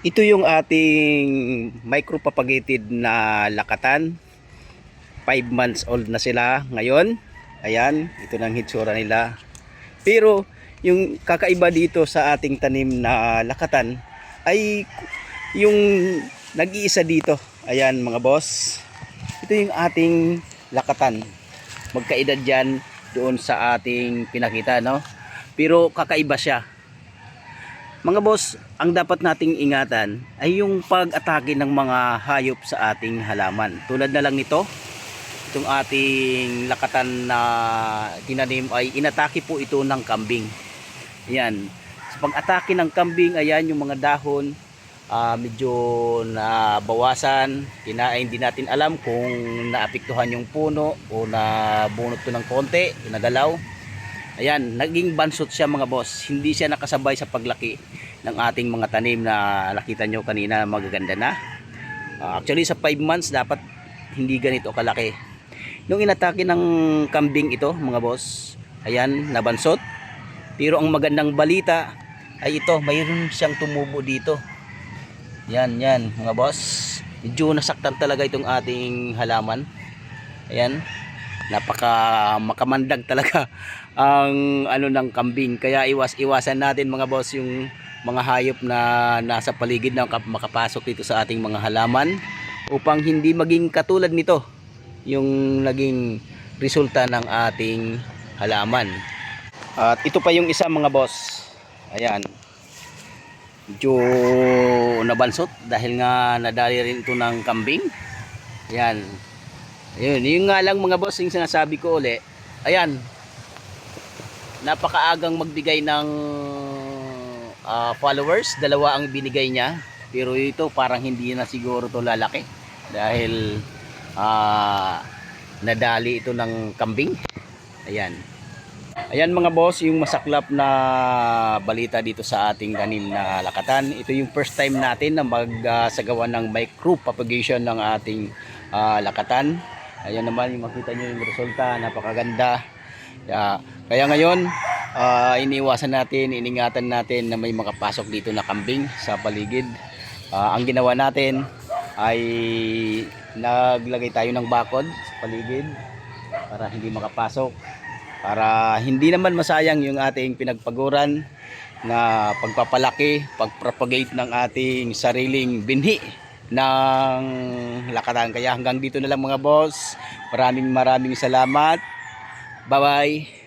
Ito yung ating micropropagated na lakatan. 5 months old na sila ngayon. Ayan, ito ng hitsura nila. Pero yung kakaiba dito sa ating tanim na lakatan ay yung nag-iisa dito. Ayan mga boss. Ito yung ating lakatan. Magkaedad yan doon sa ating pinakita, no? Pero kakaiba siya. Mga boss, ang dapat nating ingatan ay yung pag-atake ng mga hayop sa ating halaman. Tulad na lang nito, itong ating lakatan na tinanim ay inatake po ito ng kambing. Ayan. Sa pag-atake ng kambing, ayan yung mga dahon, ah, medyo nabawasan. Kinain din natin alam kung naapektuhan yung puno o nabunot to ng konti, nagalaw. Ayan, naging bansot siya mga boss. Hindi siya nakasabay sa paglaki ng ating mga tanim na nakita nyo kanina magaganda na. Ah, actually sa 5 months dapat hindi ganito kalaki. Nung inatake ng kambing ito mga boss, ayan, nabansot. Pero ang magandang balita ay ito, mayroon siyang tumubo dito. Yan, yan mga boss. Medyo nasaktan talaga itong ating halaman. Ayan, napaka makamandag talaga ang ano ng kambing. Kaya iwas iwasan natin mga boss yung mga hayop na nasa paligid na kap- makapasok dito sa ating mga halaman upang hindi maging katulad nito yung naging resulta ng ating halaman. At ito pa yung isa mga boss. Ayan. Medyo nabansot dahil nga nadali rin ito ng kambing. Ayan Ayun, yung nga lang mga boss, yung sinasabi ko uli, ayan, napakaagang magbigay ng ah, followers, dalawa ang binigay niya, pero ito parang hindi na siguro to lalaki dahil ah, nadali ito ng kambing. Ayan. Ayan mga boss, yung masaklap na balita dito sa ating tanim na lakatan. Ito yung first time natin na magsagawa ng micro propagation ng ating ah, lakatan. Ayan naman yung makita nyo yung resulta, napakaganda. Kaya, kaya ngayon, ah, iniwasan natin, iningatan natin na may makapasok dito na kambing sa paligid. Ah, ang ginawa natin ay naglagay tayo ng bakod sa paligid para hindi makapasok. Para hindi naman masayang yung ating pinagpaguran na pagpapalaki, pagpropagate ng ating sariling binhi ng lakatan. Kaya hanggang dito na lang mga boss. Maraming maraming salamat. Bye-bye.